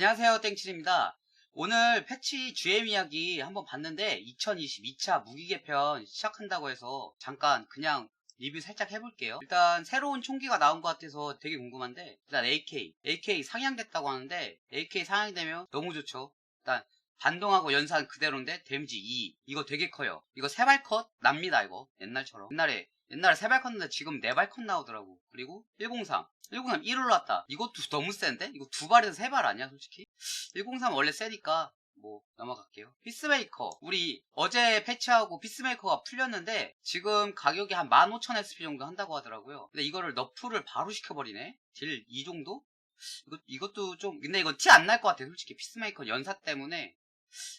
안녕하세요 땡칠입니다. 오늘 패치 GM 이야기 한번 봤는데 2022차 무기 개편 시작한다고 해서 잠깐 그냥 리뷰 살짝 해볼게요. 일단 새로운 총기가 나온 것 같아서 되게 궁금한데 일단 AK AK 상향됐다고 하는데 AK 상향되면 너무 좋죠. 일단 반동하고 연산 그대로인데 데미지 2 이거 되게 커요. 이거 세발컷 납니다 이거. 옛날처럼. 옛날에 옛날에 세발컷 인데 지금 네발컷 나오더라고. 그리고 103 103 1 올랐다. 이것도 너무 센데? 이거 두 발에서 세발 아니야 솔직히? 103 원래 세니까 뭐 넘어갈게요. 피스메이커. 우리 어제 패치하고 피스메이커가 풀렸는데 지금 가격이 한 15,000SP 정도 한다고 하더라고요. 근데 이거를 너프를 바로 시켜버리네? 딜 2 정도? 이거, 이것도 좀 근데 이건 티 안 날 것 같아 솔직히. 피스메이커 연사 때문에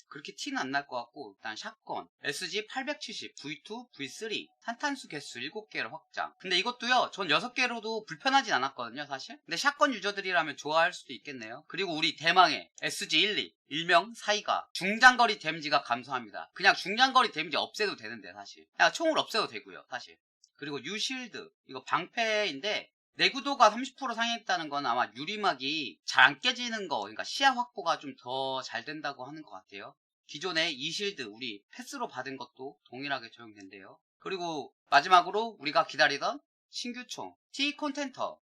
그렇게 티는 안 날 것 같고 일단 샷건. SG 870 V2 V3 탄탄수 개수 7개를 확장. 근데 이것도요 전 6개로도 불편하진 않았거든요 사실. 근데 샷건 유저들이라면 좋아할 수도 있겠네요. 그리고 우리 대망의 SG12 일명 사이가 중장거리 데미지가 감소합니다. 그냥 중장거리 데미지 없애도 되는데 사실. 그냥 총을 없애도 되고요 사실. 그리고 유실드 이거 방패인데 내구도가 30% 상했다는 건 아마 유리막이 잘 안 깨지는 거, 그러니까 시야 확보가 좀 더 잘 된다고 하는 것 같아요. 기존의 이실드 우리 패스로 받은 것도 동일하게 적용된대요. 그리고 마지막으로 우리가 기다리던 신규총 T 콘텐터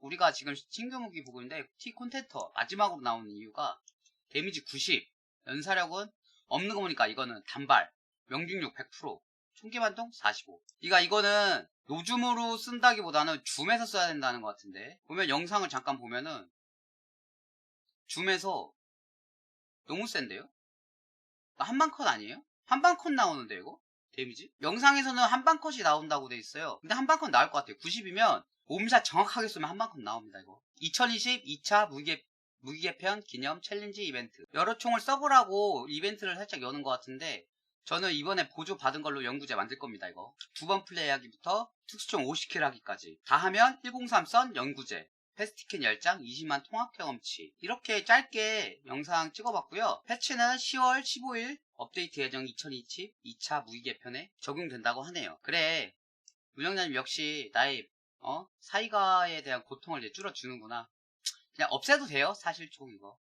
우리가 지금 신규 무기 보고 있는데 T 콘텐터 마지막으로 나오는 이유가 데미지 90 연사력은 없는 거 보니까 이거는 단발 명중률 100% 총기 반동 45 그러니까 이거는 요즘으로 쓴다기보다는 줌에서 써야 된다는 것 같은데 보면 영상을 잠깐 보면은 줌에서 너무 센데요? 한방 컷 아니에요? 한방 컷 나오는데 이거? 데미지? 영상에서는 한방 컷이 나온다고 돼 있어요 근데 한방 컷 나올 것 같아요 90이면 몸샷 정확하게 쏘면 한방 컷 나옵니다 이거 2020 2차 무기 무기 개편 기념 챌린지 이벤트 여러 총을 써보라고 이벤트를 살짝 여는 것 같은데 저는 이번에 보조 받은 걸로 연구제 만들 겁니다 이거. 두 번 플레이하기부터 특수총 50킬 하기까지. 다 하면 103선 연구제 패스티킨 10장 20만 통합 경험치. 이렇게 짧게 영상 찍어봤고요. 패치는 10월 15일 업데이트 예정 2020 2차 무기 개편에 적용된다고 하네요. 그래 운영자님 역시 나의 어? 사이가에 대한 고통을 이제 줄여주는구나. 그냥 없애도 돼요 사실 총 이거